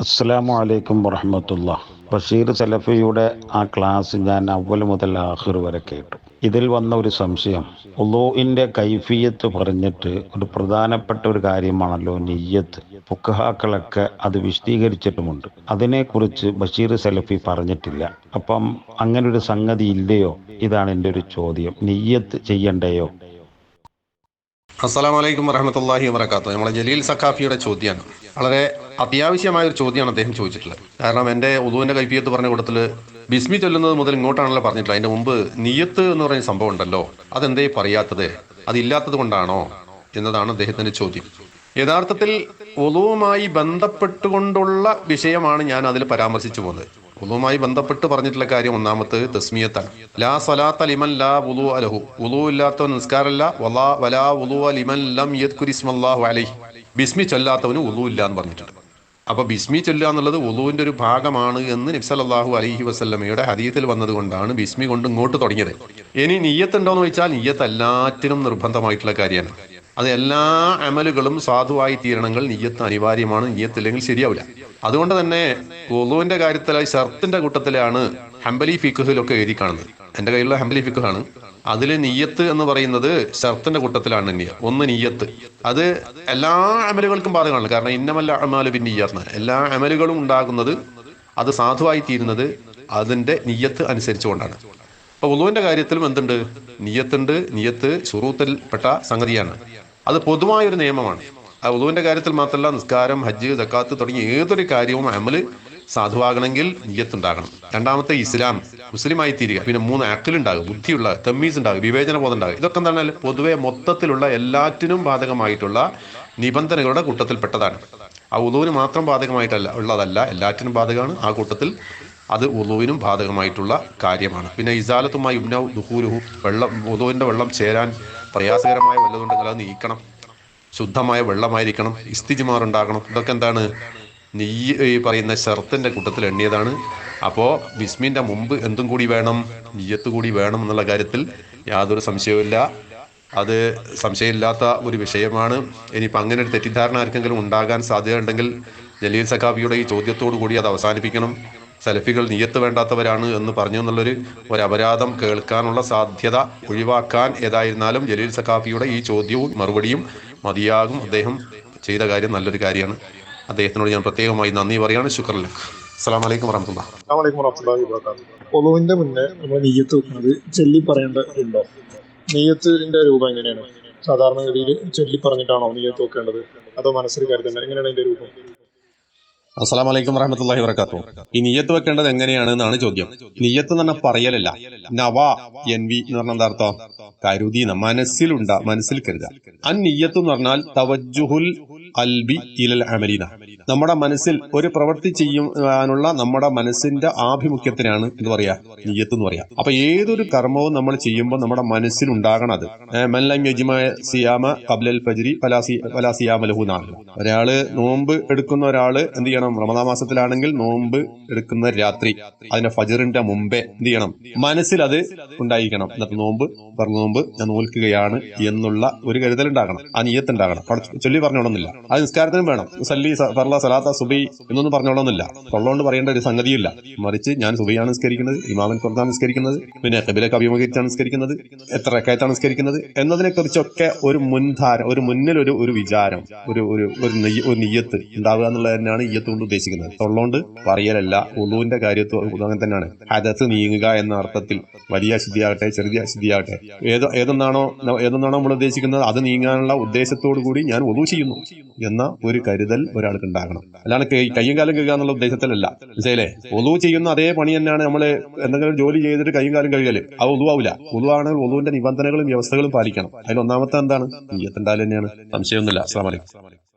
അസ്സലാമു അലൈക്കും വറഹമത്തുള്ള. ബഷീർ സലഫിയുടെ ആ ക്ലാസ് ഞാൻ അവൽ മുതൽ ആഹിർ വരെ കേട്ടു. ഇതിൽ വന്ന ഒരു സംശയം ഉള്ളൂഇന്റെ കൈഫിയത്ത് പറഞ്ഞിട്ട് ഒരു പ്രധാനപ്പെട്ട ഒരു കാര്യമാണല്ലോ നെയ്യത്ത്. ഫുക്കഹാക്കളൊക്കെ അത് വിശദീകരിച്ചിട്ടുമുണ്ട്. അതിനെക്കുറിച്ച് ബഷീർ സലഫി പറഞ്ഞിട്ടില്ല. അപ്പം അങ്ങനൊരു സംഗതി ഇല്ലയോ? ഇതാണ് എന്റെ ഒരു ചോദ്യം. നെയ്യത്ത് ചെയ്യണ്ടയോ? അസ്സലാം വലൈക്കും വരഹമത്തല്ലാഹി വബർക്കാത്തു നമ്മളെ ജലീൽ സഖാഫിയുടെ ചോദ്യമാണ്. വളരെ അത്യാവശ്യമായ ഒരു ചോദ്യമാണ് അദ്ദേഹം ചോദിച്ചിട്ടുള്ളത്. കാരണം എന്റെ ഉദുവിന്റെ കൈഫിയത്ത് പറഞ്ഞ കൂട്ടത്തിൽ ബിസ്മി ചൊല്ലുന്നത് മുതൽ ഇങ്ങോട്ടാണല്ലോ പറഞ്ഞിട്ടുള്ളത്. അതിന്റെ മുമ്പ് നിയത്ത് എന്ന് പറയുന്ന സംഭവം ഉണ്ടല്ലോ. അതെന്തേ പറയാത്തത്? അതില്ലാത്തത് കൊണ്ടാണോ എന്നതാണ് അദ്ദേഹത്തിന്റെ ചോദ്യം. യഥാർത്ഥത്തിൽ ഉദുവുമായി ബന്ധപ്പെട്ടുകൊണ്ടുള്ള വിഷയമാണ് ഞാൻ അതിൽ പരാമർശിച്ചു പോകുന്നത്. ഉളുവുമായി ബന്ധപ്പെട്ട് പറഞ്ഞിട്ടുള്ള കാര്യം ഒന്നാമത്തെ തസ്മിയത്താണ്. ലാ സലാത്ത ലിമൻ ലാ ഉലു അലഹു. ഉലു ഇല്ലാത്തവൻ നിസ്കാരമല്ല. വലാ വലാ ഉലു ലിമൻ ലം യദ്കുരിസ്മല്ലാഹു അലൈഹി. ബിസ്മി ചൊല്ലാത്തവന് ഉലു ഇല്ല എന്ന് പറഞ്ഞിട്ടുണ്ട്. അപ്പൊ ബിസ്മി ചൊല്ലുക എന്നുള്ളത് ഉളുവിന്റെ ഒരു ഭാഗമാണ് എന്ന് നബ്സല്ലാഹു അലഹി വസ്ലമയുടെ ഹദീത്തിൽ വന്നതുകൊണ്ടാണ് ബിസ്മി കൊണ്ട് ഇങ്ങോട്ട് തുടങ്ങിയത്. ഇനി നീയത്ത് ഉണ്ടോന്ന് ചോദിച്ചാൽ നീയത്ത് എല്ലാറ്റിനും നിർബന്ധമായിട്ടുള്ള കാര്യമാണ്. അത് എല്ലാ അമലുകളും സാധുവായി തീരണമെങ്കിൽ നീയത്ത് അനിവാര്യമാണ് നീയത്തില്ലെങ്കിൽ ശരിയാവില്ല. അതുകൊണ്ട് തന്നെ ഉളുവിന്റെ കാര്യത്തിലായി ഷർത്തിന്റെ കൂട്ടത്തിലാണ് ഹംബലി ഫിക്കുഹിലൊക്കെ എഴുതി കാണുന്നത്. എന്റെ കയ്യിലുള്ള ഹംബലി ഫിക്കുഹാണ് അതിൽ നീയത്ത് എന്ന് പറയുന്നത് ഷർത്തിന്റെ കൂട്ടത്തിലാണ് തന്നെയാ. ഒന്ന് നീയത്ത്. അത് എല്ലാ അമലുകൾക്കും ബാധകമാണ്. കാരണം ഇന്നമല്ല അമാലു പിന്നെ നീയർന്ന് എല്ലാ അമലുകളും ഉണ്ടാകുന്നത് അത് സാധുവായി തീരുന്നത് അതിന്റെ നീയത്ത് അനുസരിച്ചുകൊണ്ടാണ്. അപ്പൊ ഉളുവിന്റെ കാര്യത്തിലും എന്തുണ്ട്? നീയത്തുണ്ട്. നീയത്ത് ഷുറൂത്തിൽപ്പെട്ട സംഗതിയാണ്. അത് പൊതുവായൊരു നിയമമാണ്. ആ ഉദുവിന്റെ കാര്യത്തിൽ മാത്രമല്ല നിസ്കാരം ഹജ്ജ് ജക്കാത്ത് തുടങ്ങിയ ഏതൊരു കാര്യവും അമൽ സാധുവാകണമെങ്കിൽ നീയത്തുണ്ടാകണം. രണ്ടാമത്തെ ഇസ്ലാം മുസ്ലിമായി തീരുക പിന്നെ മൂന്ന് അക്കലുണ്ടാകും ബുദ്ധിയുള്ള തമ്മീസ് ഉണ്ടാകും വിവേചന ബോധം ഉണ്ടാകും. ഇതൊക്കെ എന്താണ്? പൊതുവെ മൊത്തത്തിലുള്ള എല്ലാറ്റിനും ബാധകമായിട്ടുള്ള നിബന്ധനകളുടെ കൂട്ടത്തിൽപ്പെട്ടതാണ്. ആ ഉദുവിന് മാത്രം ബാധകമായിട്ടല്ല ഉള്ളതല്ല എല്ലാറ്റിനും ബാധകമാണ്. ആ കൂട്ടത്തിൽ അത് ഉദുവിനും ബാധകമായിട്ടുള്ള കാര്യമാണ്. പിന്നെ ഇസാലത്തുമായി ഉബ്നൗ ദുഹൂരുഹു വെള്ളം ഉദുവിന്റെ വെള്ളം ചേരാൻ പ്രയാസകരമായ വല്ലതുണ്ടെങ്കിൽ അത് നീക്കണം. ശുദ്ധമായ വെള്ളമായിരിക്കണം. ഇസ്തിജിമാറുണ്ടാകണം. ഇതൊക്കെ എന്താണ്? നീ ഈ പറയുന്ന ഷർത്തിന്റെ കൂട്ടത്തിൽ എണ്ണിയതാണ്. അപ്പോൾ ബിസ്മിന്റെ മുമ്പ് എന്തും കൂടി വേണം നീയത്ത് കൂടി വേണം എന്നുള്ള കാര്യത്തിൽ യാതൊരു സംശയവുമില്ല. അത് സംശയമില്ലാത്ത ഒരു വിഷയമാണ്. ഇനിയിപ്പോൾ അങ്ങനെ ഒരു തെറ്റിദ്ധാരണ ആർക്കെങ്കിലും ഉണ്ടാകാൻ സാധ്യതയുണ്ടെങ്കിൽ ജലീൽ സഖാബിയുടെ ഈ ചോദ്യത്തോടു കൂടി അത് അവസാനിപ്പിക്കണം. സെൽഫികൾ നീയത്ത് വേണ്ടാത്തവരാണ് എന്ന് പറഞ്ഞു എന്നുള്ളൊരു ഒരു അപരാധം കേൾക്കാനുള്ള സാധ്യത ഒഴിവാക്കാൻ ഏതായിരുന്നാലും ജലീൽ സഖാഫിയുടെ ഈ ചോദ്യവും മറുപടിയും മതിയാകും. അദ്ദേഹം ചെയ്ത കാര്യം നല്ലൊരു കാര്യമാണ്. അദ്ദേഹത്തിനോട് ഞാൻ പ്രത്യേകമായി നന്ദി പറയാണ് ശുക്രല്ല അസ്സാം വലൈക്കും വറഹമുല്ല ഒലുവിന്റെ മുന്നേ നമ്മൾ നെയ്യത്ത് വെക്കുന്നത് ചൊല്ലി പറയേണ്ടതുണ്ടോ? നെയ്യത്തിന്റെ രൂപം എങ്ങനെയാണ്? സാധാരണഗതിയിൽ ചൊല്ലി പറഞ്ഞിട്ടാണോ നെയ്യത്ത് വെക്കേണ്ടത്? അതോ മനസ്സിൽ കരുതേണ്ടത് എങ്ങനെയാണ് അതിന്റെ രൂപം? അസ്സാം വലൈക്കും വറഹമത്തല്ലാഹി വർക്കാത്തു ഈ നിയ്യത്ത് വെക്കേണ്ടത് എങ്ങനെയാണ് എന്നാണ് ചോദ്യം. നിയ്യത്ത് എന്ന് പറഞ്ഞാൽ പറയലല്ല. നവ എൻ വി എന്ന് പറഞ്ഞ എന്താ അർത്ഥം? കരുതീന മനസ്സിലുണ്ട മനസ്സിൽ കരുത. അൻ നീയത്ത് എന്ന് പറഞ്ഞാൽ തവജുഹുൽ അൽബി ഇലൽ അമലീന. നമ്മുടെ മനസ്സിൽ ഒരു പ്രവൃത്തി ചെയ്യാനുള്ള നമ്മുടെ മനസ്സിന്റെ ആഭിമുഖ്യത്തിനാണ് എന്ന് പറയാ? നീയത്ത് എന്ന് പറയാ. അപ്പൊ ഏതൊരു കർമ്മവും നമ്മൾ ചെയ്യുമ്പോൾ നമ്മുടെ മനസ്സിൽ ഉണ്ടാകണം അത് മല്ലം സിയാമ കബ്ലൽ പജരി ഫലാസി ഫലാസിയാമലഹു എന്നാണ്. ഒരാൾ നോമ്പ് എടുക്കുന്ന ഒരാൾ എന്ത് ചെയ്യണം? റമദാ മാസത്തിലാണെങ്കിൽ നോമ്പ് എടുക്കുന്ന രാത്രി അതിന്റെ ഫജറിന്റെ മുമ്പേ എന്ത് ചെയ്യണം? മനസ്സിൽ അത് ഉണ്ടായിരിക്കണം. ഇന്നത്തെ നോമ്പ് പറഞ്ഞ നോമ്പ് ഞാൻ നോൽക്കുകയാണ് എന്നുള്ള ഒരു കരുതൽ ഉണ്ടാകണം. ആ നീയത്ത് ഉണ്ടാകണം. ചൊല്ലി പറഞ്ഞോളന്നില്ല. അത് നിസ്കാരത്തിനും വേണം. സല്ലി ഫർല സലാത്ത സുബി എന്നൊന്നും പറഞ്ഞോളന്നില്ല കൊള്ളോണ്ട് പറയേണ്ട ഒരു സംഗതിയില്ല. മറിച്ച് ഞാൻ സുബൈയാണ് നിസ്കരിക്കുന്നത് ഇമാമൻ പുറത്താണ് നിസ്കരിക്കുന്നത് പിന്നെ കബിലൊക്കെ അഭിമുഖീകരിച്ചാണ് നിസ്കരിക്കുന്നത് എത്ര റക്കായത്താണ് നിസ്കരിക്കുന്നത് എന്നതിനെ കുറിച്ചൊക്കെ ഒരു മുൻധാര ഒരു മുന്നിൽ ഒരു ഒരു വിചാരം ഒരു ഒരു ഒരു നെയ്യ് ഒരു നെയ്യത്ത് ഉണ്ടാവുക എന്നുള്ളത് തന്നെയാണ് ഈയത്ത് കൊണ്ട് ഉദ്ദേശിക്കുന്നത്. തൊള്ളോണ്ട് പറയലല്ല ഉളുവിന്റെ കാര്യത്തിൽ അങ്ങനെ തന്നെയാണ്. ഹദത്ത് നീങ്ങുക എന്ന അർത്ഥത്തിൽ വലിയ അശുദ്ധിയാകട്ടെ ചെറിയ അശുദ്ധിയാകട്ടെ. ഏത് ഏതൊന്നാണോ ഏതൊന്നാണോ നമ്മൾ ഉദ്ദേശിക്കുന്നത് അത് നീങ്ങാനുള്ള ഉദ്ദേശത്തോടു കൂടി ഞാൻ ഒതു ചെയ്യുന്നു. എന്ന ഒരു കരുതൽ ഒരാൾക്ക് ഉണ്ടാകണം. അല്ലാണ്ട് കയ്യും കാലും കഴുകുക എന്നുള്ള ഉദ്ദേശത്തിലല്ല. മനസ്സിലേ ഒതു ചെയ്യുന്ന അതേ പണി തന്നെയാണ് നമ്മൾ എന്തെങ്കിലും ജോലി ചെയ്തിട്ട് കയ്യും കാലം കഴുകൽ. അത് ഒതുവാവില്ല ഒതുവാണെങ്കിൽ ഒതുവിന്റെ നിബന്ധനകളും വ്യവസ്ഥകളും പാലിക്കണം. അതിൽ ഒന്നാമത്തെ എന്താണ്? തന്നെയാണ്. സംശയമൊന്നുമില്ല. അസ്ലാം വലൈക്കും